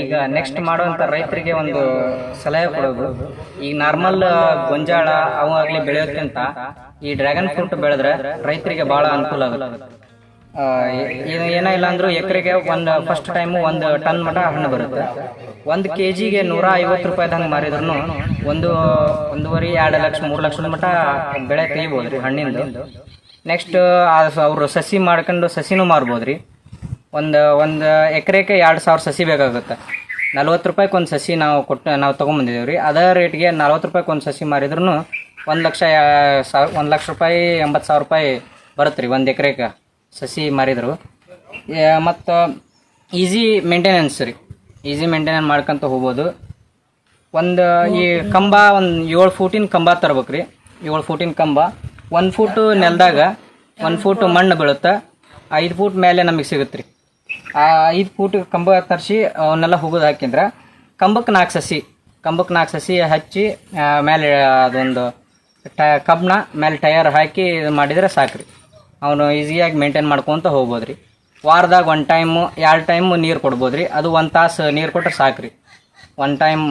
ಈಗ ನೆಕ್ಸ್ಟ್ ಮಾಡುವಂಥ ರೈತರಿಗೆ ಒಂದು ಸಲಹೆ ಕೊಡೋದು. ಈಗ ನಾರ್ಮಲ್ ಗೊಂಜಾಳ ಅವು ಬೆಳೆಯೋಕ್ಕಿಂತ ಈ ಡ್ರ್ಯಾಗನ್ ಫ್ರೂಟ್ ಬೆಳೆದ್ರೆ ರೈತರಿಗೆ ಭಾಳ ಅನುಕೂಲ ಆಗುತ್ತೆ. ಏನೋ ಇಲ್ಲ ಅಂದ್ರೂ ಎಕರೆಗೆ ಒಂದು ಫಸ್ಟ್ ಟೈಮ್ ಒಂದು ಟನ್ ಮಟ ಹಣ್ಣು ಬರುತ್ತೆ. ಒಂದು ಕೆ ಜಿಗೆ ನೂರ ಐವತ್ತು ರೂಪಾಯಿ ಹಂಗೆ ಮಾರಿದ್ರು ಒಂದು, ಒಂದೂವರೆ, ಎರಡು ಲಕ್ಷ, ಮೂರು ಲಕ್ಷದ ಮಟ ಬೆಳೆ ತೆಗಿಬೋದು ರೀ ಹಣ್ಣಿಂದು ನೆಕ್ಸ್ಟ್ ಅವರು ಸಸಿ ಮಾಡ್ಕೊಂಡು ಸಸಿನೂ ಮಾರ್ಬೋದು ರೀ ಒಂದು ಒಂದು ಎಕರೆಗೆ ಎರಡು ಸಾವಿರ ಸಸಿ ಬೇಕಾಗುತ್ತೆ. ನಲ್ವತ್ತು ರೂಪಾಯಿಗೆ ಒಂದು ಸಸಿ ನಾವು ಕೊಟ್ಟು, ನಾವು ತೊಗೊಂಬಂದಿದ್ದೀವಿ ರೀ. ಅದೇ ರೇಟ್ಗೆ ನಲ್ವತ್ತು ರೂಪಾಯಿಗೆ ಒಂದು ಸಸಿ ಮಾರಿದ್ರು ಒಂದು ಲಕ್ಷ ಸಾವಿರ ಒಂದು ಲಕ್ಷ ರೂಪಾಯಿ, ಎಂಬತ್ತು ಸಾವಿರ ರೂಪಾಯಿ ಬರುತ್ತೆ ರೀ ಒಂದು ಎಕರೆಗೆ ಸಸಿ ಮಾರಿದ್ರು. ಮತ್ತು ಈಸಿ ಮೇಂಟೆನೆನ್ಸ್ ರೀ. ಈಸಿ ಮೇಂಟೆನೆನ್ಸ್ ಮಾಡ್ಕೊಂತ ಹೋಗ್ಬೋದು. ಒಂದು ಈ ಕಂಬ ಒಂದು ಏಳು ಫೂಟಿನ ಕಂಬ ತರ್ಬೇಕು ರೀ. ಏಳು ಫೂಟಿನ ಕಂಬ. ಒಂದು ಫೂಟು ನೆಲದಾಗ, ಒಂದು ಫೂಟು ಮಣ್ಣು ಬೀಳುತ್ತೆ. ಐದು ಫೂಟ್ ಮೇಲೆ ನಮಗೆ ಸಿಗುತ್ತೆ ರೀ. ಆ, ಐದು ಫೂಟ್ ಕಂಬ ತರಿಸಿ ಅವನ್ನೆಲ್ಲ ಹೋಗೋದು ಹಾಕಿದ್ರೆ ಕಂಬಕ್ಕೆ ನಾಲ್ಕು ಸಸಿ ಕಂಬಕ್ಕೆ ನಾಲ್ಕು ಸಸಿ ಹಚ್ಚಿ ಮೇಲೆ ಅದೊಂದು ಟ ಕಬ್ಬನ ಮೇಲೆ ಟಯರ್ ಹಾಕಿ ಇದು ಮಾಡಿದರೆ ಸಾಕು ರೀ ಅವನು ಈಸಿಯಾಗಿ ಮೇಂಟೈನ್ ಮಾಡ್ಕೊತ ಹೋಗ್ಬೋದು ರೀ ವಾರದಾಗ ಒಂದು ಟೈಮು, ಎರಡು ಟೈಮು ನೀರು ಕೊಡ್ಬೋದು ರೀ ಅದು ಒಂದು ತಾಸು ನೀರು ಕೊಟ್ಟರೆ ಸಾಕು ರೀ ಒನ್ ಟೈಮ್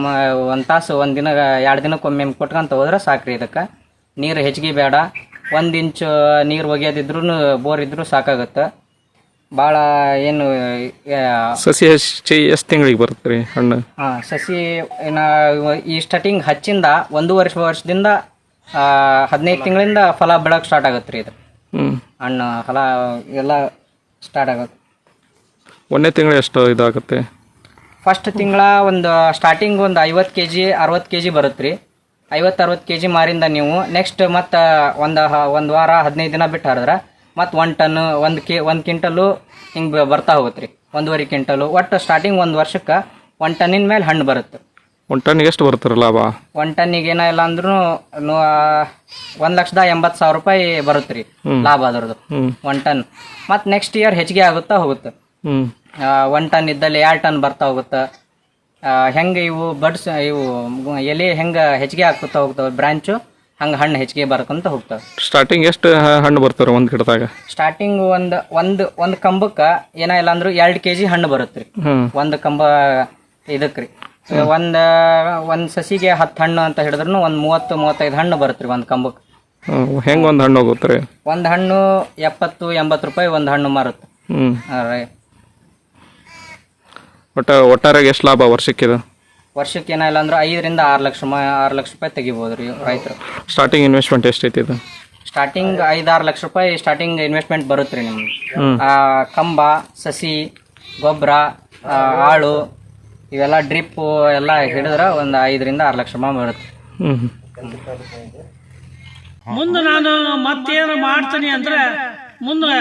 ಒಂದು ತಾಸು, ಒಂದು ದಿನ, ಎರಡು ದಿನಕ್ಕೊಮ್ಮೆ ಕೊಟ್ಕೊಂತ ಹೋದ್ರೆ ಸಾಕ್ರಿ ಇದಕ್ಕೆ. ನೀರು ಹೆಚ್ಚಿಗೆ ಬೇಡ. ಒಂದು ಇಂಚು ನೀರು ಒಗೆಯೋದಿದ್ರೂ ಬೋರ್ ಇದ್ರೂ ಸಾಕಾಗುತ್ತೆ. ಭಾಳ ಏನು ಸಸಿ ಹಚ್ಚಿ ಎಷ್ಟು ತಿಂಗಳಿಗೆ ಬರುತ್ತೆ ರೀ ಹಣ್ಣು? ಹಾಂ ಸಸಿ ಏನ ಈ ಸ್ಟಾರ್ಟಿಂಗ್ ಹಚ್ಚಿಂದ ಒಂದು ವರ್ಷ ವರ್ಷದಿಂದ ಹದಿನೈದು ತಿಂಗಳಿಂದ ಫಲ ಬೆಳಕ್ ಸ್ಟಾರ್ಟ್ ಆಗುತ್ತೆ ರೀ ಇದು. ಹ್ಞೂ ಹಣ್ಣು ಫಲ ಎಲ್ಲ ಸ್ಟಾರ್ಟ್ ಆಗುತ್ತೆ. ಒಂದೇ ತಿಂಗಳು ಎಷ್ಟು ಇದಾಗುತ್ತೆ? ಫಸ್ಟ್ ತಿಂಗಳ ಒಂದು ಸ್ಟಾರ್ಟಿಂಗ್ ಒಂದು ಐವತ್ತು ಕೆ ಜಿ ಅರವತ್ತು ಕೆ ಜಿ ಬರುತ್ತೆ ರೀ. ಐವತ್ತು ಅರವತ್ತು ಕೆ ಜಿ ಮಾರಿಂದ ನೀವು ನೆಕ್ಸ್ಟ್ ಮತ್ತು ಒಂದು ಒಂದು ವಾರ ಹದಿನೈದು ದಿನ ಬಿಟ್ಟು ಹರಿದ್ರೆ ಮತ್ತು ಒನ್ ಟನ್ ಒಂದು ಕೆ ಒಂದು ಕ್ವಿಂಟಲು ಹಿಂಗೆ ಬರ್ತಾ ಹೋಗುತ್ತೆ ರೀ ಒಂದೂವರೆ ಕ್ವಿಂಟಲು ಒಟ್ಟು ಸ್ಟಾರ್ಟಿಂಗ್ ಒಂದು ವರ್ಷಕ್ಕೆ ಒನ್ ಟನ್ನಿನ ಮೇಲೆ ಹಣ್ಣು ಬರುತ್ತೆ ಒನ್ ಟನ್ನಿಗೆ ಎಷ್ಟು ಬರುತ್ತೆ ರೀ ಲಾಭ? ಒಂದು ಟನ್ನಿಗೆ ಏನೋ ಇಲ್ಲ ಅಂದ್ರೂ ಒಂದು ಲಕ್ಷದ ಎಂಬತ್ತು ಸಾವಿರ ರೂಪಾಯಿ ಬರುತ್ತೆ ರೀ ಲಾಭ ಅದರದ್ದು. One ton. ಮತ್ತು ನೆಕ್ಸ್ಟ್ ಇಯರ್ ಹೆಚ್ಚಿಗೆ ಆಗುತ್ತಾ ಹೋಗುತ್ತೆ? ಒನ್ ಟನ್ ಇದ್ದಲ್ಲಿ ಎರಡು ಟನ್ ಬರ್ತಾ ಹೋಗುತ್ತೆ? ಹೆಂಗೆ ಇವು ಬಡ್ಸ್ ಇವು ಎಲೆ ಹೆಂಗೆ ಹೆಚ್ಚಿಗೆ ಹಾಕುತ್ತಾ ಹೋಗ್ತಾವೆ? ಬ್ರಾಂಚು? ಹಂಗೆ ಹಣ್ಣು ಹೆಚ್ಚಿಗೆ ಬರ್ಕೊಂತ ಹೋಗ್ತಾವೆ ಸ್ಟಾರ್ಟಿಂಗ್ ಎಷ್ಟು ಹಣ್ಣು ಬರ್ತಾರೆ ಒಂದು ಗಿಡದಾಗ? ಸ್ಟಾರ್ಟಿಂಗ್ ಒಂದು ಒಂದು ಒಂದು ಕಂಬಕ್ಕೆ ಏನ ಇಲ್ಲ ಅಂದ್ರೂ ಎರಡು ಕೆ ಜಿ ಹಣ್ಣು ಬರುತ್ತೆ ರೀ ಒಂದು ಕಂಬ ಇದಕ್ಕೆ ರೀ ಒಂದು ಒಂದು ಸಸಿಗೆ ಹತ್ತು ಹಣ್ಣು ಅಂತ ಹಿಡಿದ್ರು ಒಂದು ಮೂವತ್ತು ಮೂವತ್ತೈದು ಹಣ್ಣು ಬರುತ್ತೆ ರೀ ಒಂದು ಕಂಬಕ್ಕೆ ಹೆಂಗೆ ಒಂದು ಹಣ್ಣು ಹೋಗುತ್ತೆ ರೀ? ಒಂದು ಹಣ್ಣು ಎಪ್ಪತ್ತು ಎಂಬತ್ತು ರೂಪಾಯಿ ಒಂದು ಹಣ್ಣು ಮಾರುತ್ತೆ. ಹ್ಞೂ ಆ, ರೈ. ಒಟ್ಟು ಒಟ್ಟಾರೆಗೆ ಎಷ್ಟು ಲಾಭ ವರ್ಷಕ್ಕಿದು? ವರ್ಷಕ್ಕೆ ಏನಿಲ್ಲ ಇಲ್ಲ ಅಂದ್ರೆ ಐದರಿಂದ ಆರು ಲಕ್ಷ ಮ ಆರು ಲಕ್ಷ ರೂಪಾಯಿ ತೆಗಿಬೋದು ರೀ ರೈತರು. ಸ್ಟಾರ್ಟಿಂಗ್ ಇನ್ವೆಸ್ಟ್ಮೆಂಟ್ ಎಷ್ಟೈತಿ ಇದು? ಸ್ಟಾರ್ಟಿಂಗ್ ಐದಾರು ಲಕ್ಷ ರೂಪಾಯಿ ಸ್ಟಾರ್ಟಿಂಗ್ ಇನ್ವೆಸ್ಟ್ಮೆಂಟ್ ಬರುತ್ತೆ ರೀ ನಿಮ್ಗೆ. ಆ, ಕಂಬ ಸಸಿ ಗೊಬ್ಬರ ಆಳು ಇವೆಲ್ಲ ಡ್ರಿಪ್ಪು ಎಲ್ಲ ಹಿಡಿದ್ರೆ ಒಂದು ಐದರಿಂದ ಆರು ಲಕ್ಷ ರೂಪಾಯಿ ಬರುತ್ತೆ. ಹ್ಞೂ ಮುಂದೆ ನಾನು ಮತ್ತೇನು ಮಾಡ್ತೀನಿ ಅಂದ್ರೆ ಮುಂದೆ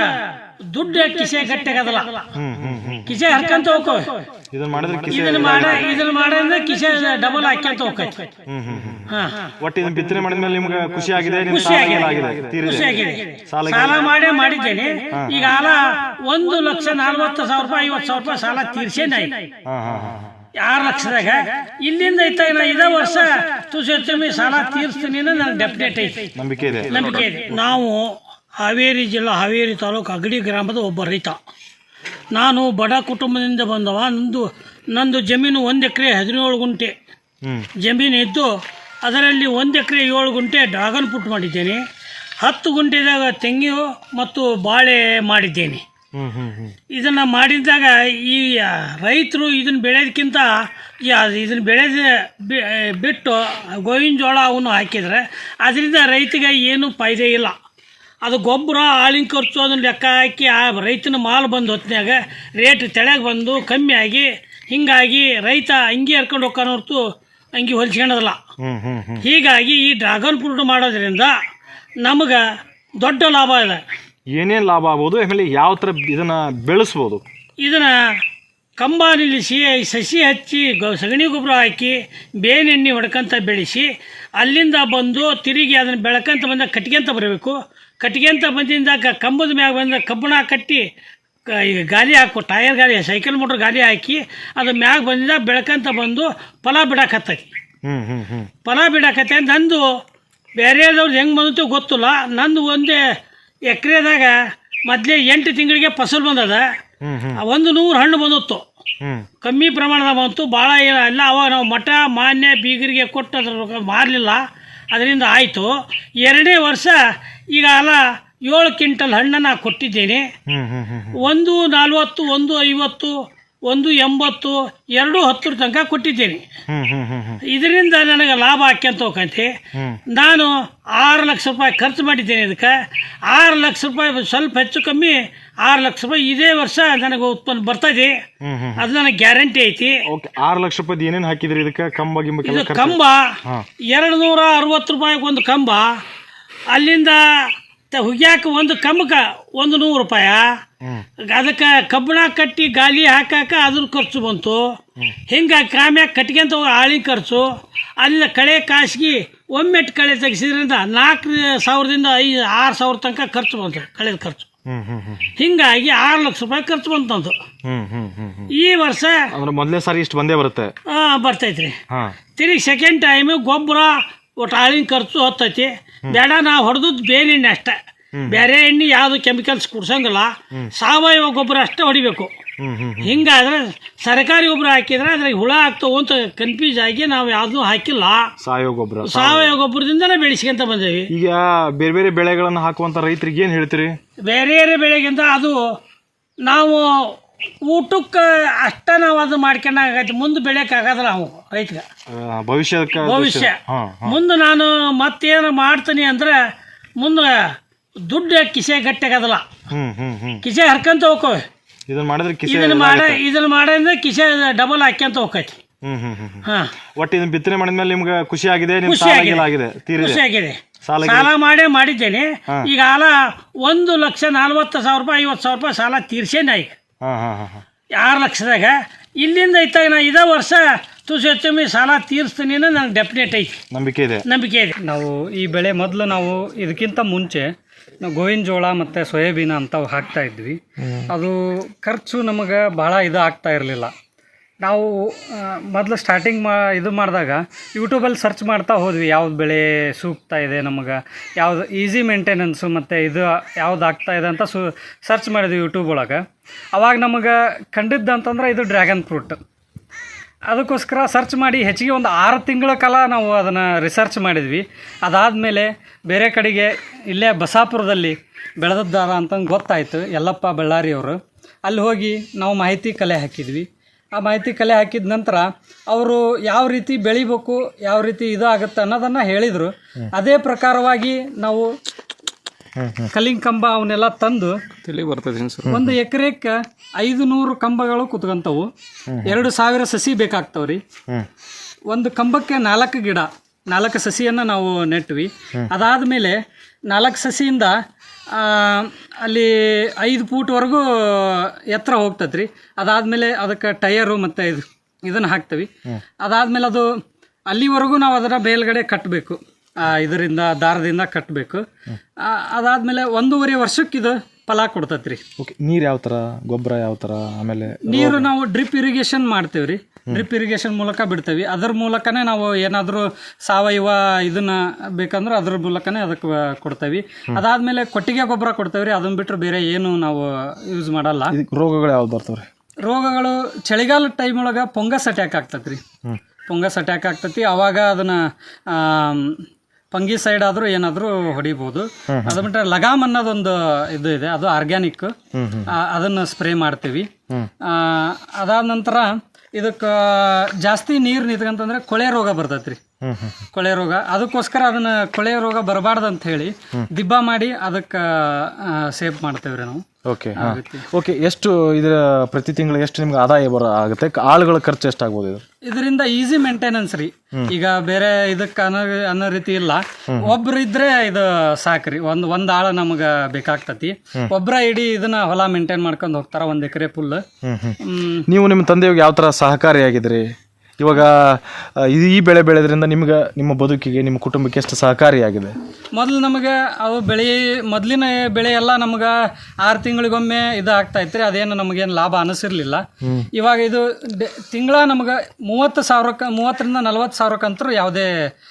ದುಡ್ಡು ಕಿಸೆ ಗಟ್ಟಿಗದಲ್ಲ ಕಿಸೆ ಹರ್ಕಂತ ಹೋಗೋ. ಇದನ್ನ ಮಾಡಿದ್ರೆ ಕಿಸೆ ಇದನ್ನ ಮಾಡ ಇದನ್ನ ಮಾಡಿದ್ರೆ ಕಿಸೆ ಡಬಲ್ ಹಾಕ್ಯಂತ ಹೋಗೈತಿ ಹಾ. ಒಟ್ಟು ಇದನ್ನ ಬಿತ್ತನೆ ಮಾಡಿದ್ಮೇಲೆ ನಿಮ್ಗೆ ಖುಷಿ ಆಗಿದೆ ಖುಷಿ ಸಾಲ ಆಗಿದೆ. ಸಾಲ ಮಾಡೇ ಮಾಡಿದ್ದೇನೆ. ಈಗ ಸಾಲ ಒಂದು ಲಕ್ಷ ನಲ್ವತ್ತು ಸಾವಿರ ರೂಪಾಯಿ ಐವತ್ತು ಸಾವಿರ ರೂಪಾಯಿ ಸಾಲ ತೀರ್ಸೇನೆ ಹಾ ಹಾ ಹಾ ಆರು ಲಕ್ಷದಾಗ ಇಲ್ಲಿಂದ ಐತ ನಾ ಇದೇ ವರ್ಷ ತುಸೆ ಸಾಲ ತೀರ್ಸ್ತೀನಿ ನನ್ನ ಡೆಫಿನೆಟ್ ಐತಿ. ನಂಬಿಕೆ ಇದೆ. ನಂಬಿಕೆ ಇದೆ. ನಾವು ಹಾವೇರಿ ಜಿಲ್ಲಾ ಹಾವೇರಿ ತಾಲೂಕು ಅಗಡಿ ಗ್ರಾಮದ ಒಬ್ಬ ರೈತ. ನಾನು ಬಡ ಕುಟುಂಬದಿಂದ ಬಂದವ. ನಂದು ನಂದು ಜಮೀನು ಒಂದು ಎಕರೆ ಹದಿನೇಳು ಗುಂಟೆ. ಜಮೀನು ಇದ್ದು ಅದರಲ್ಲಿ ಒಂದು ಎಕರೆ ಏಳು ಗುಂಟೆ ಡ್ರಾಗನ್ ಫ್ರೂಟ್ ಮಾಡಿದ್ದೇನೆ. ಹತ್ತು ಗುಂಟೆದಾಗ ತೆಂಗು ಮತ್ತು ಬಾಳೆ ಮಾಡಿದ್ದೇನೆ. ಇದನ್ನು ಮಾಡಿದಾಗ ಈ ರೈತರು ಇದನ್ನು ಬೆಳೆಯೋದಕ್ಕಿಂತ ಇದನ್ನು ಬೆಳೆದ ಬಿಟ್ಟು ಗೋವಿನ ಜೋಳ ಅವನು ಹಾಕಿದರೆ ಅದರಿಂದ ರೈತಿಗೆ ಏನೂ ಫಾಯ್ದೆ ಇಲ್ಲ. ಅದು ಗೊಬ್ಬರ ಆಳಿನ ಖರ್ಚು ಅದನ್ನು ಲೆಕ್ಕ ಹಾಕಿ ಆ ರೈತನ ಮಾಲ್ ಬಂದು ಹೊತ್ತಿನಾಗ ರೇಟ್ ತೆಳಗೆ ಬಂದು ಕಮ್ಮಿ ಆಗಿ ಹಿಂಗಾಗಿ ರೈತ ಅಂಗಿ ಹರ್ಕೊಂಡು ಹೋಗ್ತಾನೆ ಹೊರತು ಅಂಗಿ ಹೊಲಿಸ್ಕೊಳ್ಳೋದಿಲ್ಲ ಹೀಗಾಗಿ ಈ ಡ್ರಾಗನ್ ಫ್ರೂಟ್ ಮಾಡೋದ್ರಿಂದ ನಮಗೆ ದೊಡ್ಡ ಲಾಭ ಇದೆ. ಏನೇನು ಲಾಭ ಆಗ್ಬೋದು ಆಮೇಲೆ ಯಾವ ಥರ ಇದನ್ನು ಬೆಳೆಸ್ಬೋದು? ಇದನ್ನ ಕಂಬ ಸಿ ಸಸಿ ಹಚ್ಚಿ ಗೊ ಸಗಣಿ ಗೊಬ್ಬರ ಹಾಕಿ ಬೇನೆಣ್ಣೆ ಹೊಡ್ಕೊಂತ ಬೆಳೆಸಿ ಅಲ್ಲಿಂದ ಬಂದು ತಿರುಗಿ ಅದನ್ನು ಬೆಳಕಂತ ಬಂದಾಗ ಕಟ್ಕೊಂತ ಬರಬೇಕು. ಕಟ್ಕೊಂತ ಬಂದಿಂದಾಗ ಕಂಬದ ಮ್ಯಾಗ ಬಂದ ಕಬ್ಬಣ ಕಟ್ಟಿ ಈಗ ಗಾಲಿ ಹಾಕು ಟೈರ್ ಗಾಲಿ ಸೈಕಲ್ ಮೋಟ್ರ್ ಗಾಲಿ ಹಾಕಿ ಅದು ಮ್ಯಾಗ ಬಂದಿಂದ ಬೆಳಕಂತ ಬಂದು ಫಲ ಬಿಡಾಕತ್ತೈತಿ. ಫಲ ಬಿಡಾಕತ್ತೆ ನಂದು ಬೇರೆದವ್ರು ಹೆಂಗೆ ಬಂದಿತ್ತು ಗೊತ್ತಿಲ್ಲ. ನಂದು ಒಂದೇ ಎಕರೆದಾಗ ಮೊದಲೇ ಎಂಟು ತಿಂಗಳಿಗೆ ಫಸಲು ಬಂದದ. ಒಂದು ನೂರು ಹಣ್ಣು ಬಂದಿತ್ತು. ಕಮ್ಮಿ ಪ್ರಮಾಣದ ಬಂತು ಭಾಳ ಇಲ್ಲ ಅವಾಗ ನಾವು ಮಠ ಮಾನ್ಯ ಬೀಗರಿಗೆ ಕೊಟ್ಟು ಅದ್ರ ಮಾರಲಿಲ್ಲ. ಅದರಿಂದ ಆಯಿತು. ಎರಡೇ ವರ್ಷ ಈಗ ಅಲ್ಲ ಏಳು ಕ್ವಿಂಟಲ್ ಹಣ್ಣನ್ನು ಕೊಟ್ಟಿದ್ದೇನೆ. ಒಂದು ನಲ್ವತ್ತು ಒಂದು ಐವತ್ತು ಒಂದು ಎಂಬತ್ತು ಎರಡು ಹತ್ತರ ತನಕ ಕೊಟ್ಟಿದ್ದೇನೆ. ಇದರಿಂದ ನನಗೆ ಲಾಭ ಹಾಕ್ಯಂತ ಹೋಗಂತೆ ನಾನು ಆರು ಲಕ್ಷ ರೂಪಾಯಿ ಖರ್ಚು ಮಾಡಿದ್ದೇನೆ ಇದಕ್ಕೆ. ಆರು ಲಕ್ಷ ರೂಪಾಯಿ ಸ್ವಲ್ಪ ಹೆಚ್ಚು ಕಮ್ಮಿ ಆರು ಲಕ್ಷ ರೂಪಾಯಿ ಇದೇ ವರ್ಷ ನನಗೆ ಉತ್ಪನ್ನ ಬರ್ತದೆ ಅದು ನನಗೆ ಗ್ಯಾರಂಟಿ ಐತಿ. ಓಕೆ ಆರು ಲಕ್ಷ ರೂಪಾಯಿ ಏನೇನು ಹಾಕಿದ್ರಿ ಇದಕ್ಕೆ? ಕಂಬ ಇದು ಕಂಬ. ಎರಡು ನೂರ ಅರವತ್ತು ರೂಪಾಯಿಗೆ ಒಂದು ಕಂಬ. ಅಲ್ಲಿಂದ ತ- ಹುಗ್ಯಾಕ ಒಂದು ಕಮ್ಮಕ ಒಂದು ನೂರು ರೂಪಾಯ. ಅದಕ್ಕೆ ಕಬ್ಬಣ ಕಟ್ಟಿ ಗಾಲಿ ಹಾಕಾಕ ಅದ್ರ ಖರ್ಚು ಬಂತು. ಹಿಂಗೆ ಕಾಮ್ಯಾಗ ಕಟ್ಕೊಂತ ಆಳಿ ಖರ್ಚು. ಅಲ್ಲಿಂದ ಕಳೆ ಕಾಸಿಗೆ ಒಮ್ಮೆಟ್ಟು ಕಳೆ ತೆಗೆಸಿದ್ರಿಂದ ನಾಲ್ಕು ಸಾವಿರದಿಂದ ಐದು ಆರು ಸಾವಿರ ತನಕ ಖರ್ಚು ಬಂತು ಕಳೆದ ಖರ್ಚು. ಹಿಂಗಾಗಿ ಆರು ಲಕ್ಷ ರೂಪಾಯಿ ಖರ್ಚು ಬಂತಂದು ಈ ವರ್ಷ ಮೊದಲೇ ಸಾರಿ ಇಷ್ಟು ಬಂದೇ ಬರುತ್ತೆ. ಬರ್ತೈತ್ರಿ. ತಿರುಗಿ ಸೆಕೆಂಡ್ ಟೈಮ್ ಗೊಬ್ಬರ ಒಟ್ಟು ಆಳಿನ ಖರ್ಚು ಹೊತ್ತೈತಿ. ಬೇಡ ನಾವು ಹೊಡೆದದ್ದು ಬೇರೆ ಎಣ್ಣೆ ಅಷ್ಟೇ ಬೇರೆ ಎಣ್ಣೆ ಯಾವುದು ಕೆಮಿಕಲ್ಸ್ ಕುಡ್ಸಂಗಿಲ್ಲ. ಸಾವಯವ ಗೊಬ್ಬರ ಅಷ್ಟೇ ಹೊಡಿಬೇಕು. ಹಿಂಗಾದ್ರೆ ಸರ್ಕಾರಿ ಗೊಬ್ಬರ ಹಾಕಿದ್ರೆ ಅದ್ರಾಗ ಹುಳ ಆಗ್ತಾವು ಅಂತ ಕನ್ಫ್ಯೂಸ್ ಆಗಿ ನಾವು ಯಾವುದೂ ಹಾಕಿಲ್ಲ. ಸಾವಯವ ಗೊಬ್ಬರ ಸಾವಯವ ಗೊಬ್ಬರದಿಂದನೇ ಬೆಳೆಸ್ಕೊಂತ ಬಂದೇವಿ. ಈಗ ಬೇರೆ ಬೇರೆ ಬೆಳೆಗಳನ್ನು ಹಾಕುವಂತ ರೈತರಿಗೆ ಏನು ಹೇಳ್ತೀರಿ? ಬೇರೆ ಬೇರೆ ಬೆಳೆಗಿಂತ ಅದು ನಾವು ಊಟಕ್ಕೆ ಅಷ್ಟ ನಾವು ಅದು ಮಾಡ್ಕೊಂಡಾಗೈತಿ ಮುಂದೆ ಬೆಳೆಯಕ್ಕೆ ಆಗೋದಿಲ್ಲ ನಾವು ರೈತಗೆ. ಭವಿಷ್ಯಕ್ಕೆ ಭವಿಷ್ಯ. ಹಾ ಮುಂದೆ ನಾನು ಮತ್ತೇನು ಮಾಡ್ತೀನಿ ಅಂದ್ರೆ ಮುಂದೆ ದುಡ್ಡು ಕಿಸೆ ಗಟ್ಟಿಯಾಗದಲ್ಲ ಕಿಸೆ ಹರ್ಕೊಂತ ಹೋಗ್ಕೋವೆ ಇದನ್ನ ಮಾಡಿದ್ರೆ ಇದನ್ನ ಮಾಡ ಇದನ್ನ ಮಾಡಿದ್ರೆ ಕಿಸೆ ಡಬಲ್ ಹಾಕ್ಯಂತ ಹೋಗ್ತೈತಿ ಹ್ಮ್ ಹ್ಮ್ ಹ್ಮ್ ಹ್ಮ್. ಹಾ. ಒಟ್ಟು ಇದನ್ನ ಬಿತ್ತನೆ ಮಾಡಿದ್ಮೇಲೆ ನಿಮ್ಗೆ ಖುಷಿ ಆಗಿದೆ ಖುಷಿ ಆಗಿದೆ. ಖುಷಿ ಆಗಿದೆ. ಸಾಲ ಮಾಡೇ ಮಾಡಿದ್ದೇನೆ. ಈಗ ಸಾಲ ಒಂದು ಲಕ್ಷ ನಲ್ವತ್ತು ಸಾವಿರ ರೂಪಾಯಿ ಐವತ್ತು ಸಾವಿರ ರೂಪಾಯಿ ಸಾಲ ತೀರ್ಸೇನೆ ಈಗ. ಆರು ಲಕ್ಷದಾಗ. ಇಲ್ಲಿಂದ ಇತ್ತಾಗ ನಾ ಇದೇ ವರ್ಷ ತುಸು ಹೆಚ್ಚೊಮ್ಮೆ ಸಾಲ ತೀರಿಸ್ತೀನಿ ಅನ್ನೋ ನನಗೆ ಡೆಫಿನೆಟ್ ಐತಿ. ನಂಬಿಕೆ ಇದೆ. ನಂಬಿಕೆ ಇದೆ. ನಾವು ಈ ಬೆಳೆ ಮೊದಲು ನಾವು ಇದಕ್ಕಿಂತ ಮುಂಚೆ ನಾವು ಗೋವಿನ ಜೋಳ ಮತ್ತು ಸೋಯಾಬೀನ್ ಅಂತವು ಹಾಕ್ತಾ ಇದ್ವಿ. ಅದು ಖರ್ಚು ನಮಗೆ ಭಾಳ ಇದು ಆಗ್ತಾ ಇರಲಿಲ್ಲ. ನಾವು ಮೊದಲು ಸ್ಟಾರ್ಟಿಂಗ್ ಮಾ, ಇದು ಮಾಡಿದಾಗ ಯೂಟ್ಯೂಬಲ್ಲಿ ಸರ್ಚ್ ಮಾಡ್ತಾ ಹೋದ್ವಿ, ಯಾವ್ದು ಬೆಳೆ ಸೂಕ್ತ ಇದೆ ನಮಗೆ, ಯಾವುದು ಈಸಿ ಮೇಂಟೆನೆನ್ಸು ಮತ್ತು ಇದು ಯಾವ್ದು ಆಗ್ತಾ ಇದೆ ಅಂತ ಸು ಸರ್ಚ್ ಮಾಡಿದ್ವಿ ಯೂಟ್ಯೂಬ್ ಒಳಗೆ. ಅವಾಗ ನಮಗೆ ಕಂಡಿದ್ದು ಅಂತಂದ್ರೆ ಇದು ಡ್ರ್ಯಾಗನ್ ಫ್ರೂಟ್ ಅದಕ್ಕೋಸ್ಕರ ಸರ್ಚ್ ಮಾಡಿ ಹೆಚ್ಚಿಗೆ ಒಂದು ಆರು ತಿಂಗಳ ಕಾಲ ನಾವು ಅದನ್ನು ರಿಸರ್ಚ್ ಮಾಡಿದ್ವಿ. ಅದಾದಮೇಲೆ ಬೇರೆ ಕಡೆಗೆ ಇಲ್ಲೇ ಬಸಾಪುರದಲ್ಲಿ ಬೆಳೆದದ್ದಾರ ಅಂತಂದು ಗೊತ್ತಾಯಿತು, ಯಲ್ಲಪ್ಪ ಬಳ್ಳಾರಿಯವರು. ಅಲ್ಲಿ ಹೋಗಿ ನಾವು ಮಾಹಿತಿ ಕಲೆ ಹಾಕಿದ್ವಿ. ಆ ಮಾಹಿತಿ ಕಲೆ ಹಾಕಿದ ನಂತರ ಅವರು ಯಾವ ರೀತಿ ಬೆಳಿಬೇಕು ಯಾವ ರೀತಿ ಇದು ಆಗುತ್ತೆ ಅನ್ನೋದನ್ನು ಹೇಳಿದರು. ಅದೇ ಪ್ರಕಾರವಾಗಿ ನಾವು ಕಲ್ಲಿಂಗ್ ಕಂಬ ಅವನ್ನೆಲ್ಲ ತಂದು ತಿಳಿ ಬರ್ತದೆ ಒಂದು ಎಕರೆಕ್ಕೆ ಐದು ನೂರು ಕಂಬಗಳು ಕುತ್ಕೊಂತವು. ಎರಡು ಸಾವಿರ ಸಸಿ ಬೇಕಾಗ್ತಾವ್ರಿ. ಒಂದು ಕಂಬಕ್ಕೆ ನಾಲ್ಕು ಗಿಡ ನಾಲ್ಕು ಸಸಿಯನ್ನು ನಾವು ನೆಟ್ವಿ ಅದಾದಮೇಲೆ ನಾಲ್ಕು ಸಸಿಯಿಂದ ಅಲ್ಲಿ ಐದು ಫೂಟ್ವರೆಗೂ ಎತ್ತರ ಹೋಗ್ತತ್ರಿ. ಅದಾದಮೇಲೆ ಅದಕ್ಕೆ ಟಯರು ಮತ್ತು ಇದು ಇದನ್ನು ಹಾಕ್ತೀವಿ. ಅದಾದಮೇಲೆ ಅದು ಅಲ್ಲಿವರೆಗೂ ನಾವು ಅದರ ಮೇಲ್ಗಡೆ ಕಟ್ಟಬೇಕು ಇದರಿಂದ ದಾರದಿಂದ ಕಟ್ಟಬೇಕು ಅದಾದಮೇಲೆ ಒಂದೂವರೆ ವರ್ಷಕ್ಕೆ ಇದು ಫಲ ಕೊಡ್ತೈತ್ರಿ. ಓಕೆ ನೀರು ಯಾವ ಥರ ಗೊಬ್ಬರ ಯಾವ ಥರ ಆಮೇಲೆ ನೀರು ನಾವು ಡ್ರಿಪ್ ಇರಿಗೇಷನ್ ಮಾಡ್ತೇವೆ ರೀ ಡ್ರಿಪ್ ಇರಿಗೇಷನ್ ಮೂಲಕ ಬಿಡ್ತೇವೆ. ಅದ್ರ ಮೂಲಕನೇ ನಾವು ಏನಾದರೂ ಸಾವಯವ ಇದನ್ನ ಬೇಕಂದ್ರೆ ಅದ್ರ ಮೂಲಕನೇ ಅದಕ್ಕೆ ಕೊಡ್ತೇವೆ. ಅದಾದ್ಮೇಲೆ ಕೊಟ್ಟಿಗೆ ಗೊಬ್ಬರ ಕೊಡ್ತೇವೆ ರೀ. ಅದನ್ನ ಬಿಟ್ಟರೆ ಬೇರೆ ಏನು ನಾವು ಯೂಸ್ ಮಾಡಲ್ಲ. ರೋಗಗಳು ಯಾವ್ದು ಬರ್ತಾವ್ರಿ ರೋಗಗಳು ಚಳಿಗಾಲದ ಟೈಮ್ ಒಳಗೆ ಪೊಂಗಸ್ ಅಟ್ಯಾಕ್ ಆಗ್ತೈತೆ ರೀ. ಪೊಂಗಸ್ ಅಟ್ಯಾಕ್ ಆಗ್ತೈತಿ. ಅವಾಗ ಅದನ್ನ ಪಂಗಿ ಸೈಡ್ ಆದರೂ ಏನಾದರೂ ಹೊಡಿಬೋದು. ಅದು ಬಿಟ್ಟರೆ ಲಗಾಮ್ ಅನ್ನೋದೊಂದು ಇದು ಇದೆ. ಅದು ಆರ್ಗ್ಯಾನಿಕ್ ಅದನ್ನು ಸ್ಪ್ರೇ ಮಾಡ್ತೀವಿ. ಅದಾದ ನಂತರ ಇದಕ್ಕೆ ಜಾಸ್ತಿ ನೀರು ನಿಂತ್ಕಂತಂದ್ರೆ ಕೊಳೆ ರೋಗ ಬರ್ತೈತ್ರಿ. ಕೊಳೆ ರೋಗ. ಅದಕ್ಕೋಸ್ಕರ ಅದನ್ನ ಕೊಳೆ ರೋಗ ಬರಬಾರ್ದು ಅಂತ ಹೇಳಿ ದಿಬ್ಬ ಮಾಡಿ ಅದಕ್ಕೆ ಸೇಫ್ ಮಾಡ್ತೇವ್ರಿ ನಾವು. ಓಕೆ ಓಕೆ ಎಷ್ಟು ಇದರ ಪ್ರತಿ ತಿಂಗಳು ಎಷ್ಟು ನಿಮ್ಗೆ ಆದಾಯ ಬರ ಆಗುತ್ತೆ? ಆಳುಗಳ ಖರ್ಚು ಎಷ್ಟಾಗ್ಬೋದು ಇದು? ಇದರಿಂದ ಈಸಿ ಮೇಂಟೆನೆನ್ಸ್ ರೀ. ಈಗ ಬೇರೆ ಇದಕ್ಕೆ ಅನ್ನೋ ಅನ್ನೋ ರೀತಿ ಇಲ್ಲ. ಒಬ್ರು ಇದ್ರೆ ಇದು ಸಾಕ್ರಿ. ಒಂದ್ ಒಂದ್ ಆಳ ನಮಗ ಬೇಕಾಗ್ತತಿ. ಒಬ್ರ ಇಡೀ ಇದನ್ನ ಹೊಲ ಮೇಂಟೈನ್ ಮಾಡ್ಕೊಂಡು ಹೋಗ್ತಾರ ಒಂದ್ ಎಕರೆ ಫುಲ್ ನೀವು ನಿಮ್ಮ ತಂದೆಯವ್ರಿಗೆ ಯಾವ ಥರ ಸಹಕಾರಿಯಾಗಿದ್ರಿ? ಇವಾಗ ಈ ಬೆಳೆ ಬೆಳೆದ್ರಿಂದ ನಿಮ್ಗೆ ನಿಮ್ಮ ಬದುಕಿಗೆ ನಿಮ್ಮ ಕುಟುಂಬಕ್ಕೆ ಎಷ್ಟು ಸಹಕಾರಿಯಾಗಿದೆ? ಮೊದಲು ನಮಗೆ ಅವು ಬೆಳೆ ಮೊದಲಿನ ಬೆಳೆ ಎಲ್ಲ ನಮ್ಗೆ ಆರು ತಿಂಗಳಿಗೊಮ್ಮೆ ಇದು ಆಗ್ತಾ ಇತ್ತು ಅದೇನು ನಮಗೇನು ಲಾಭ ಅನಿಸಿರ್ಲಿಲ್ಲ. ಇವಾಗ ಇದು ತಿಂಗಳ ನಮ್ಗೆ ಮೂವತ್ತು ಸಾವಿರಕ್ಕೆ ಮೂವತ್ತರಿಂದ ನಲ್ವತ್ತು ಸಾವಿರಕ್ಕಂತೂ ಯಾವುದೇ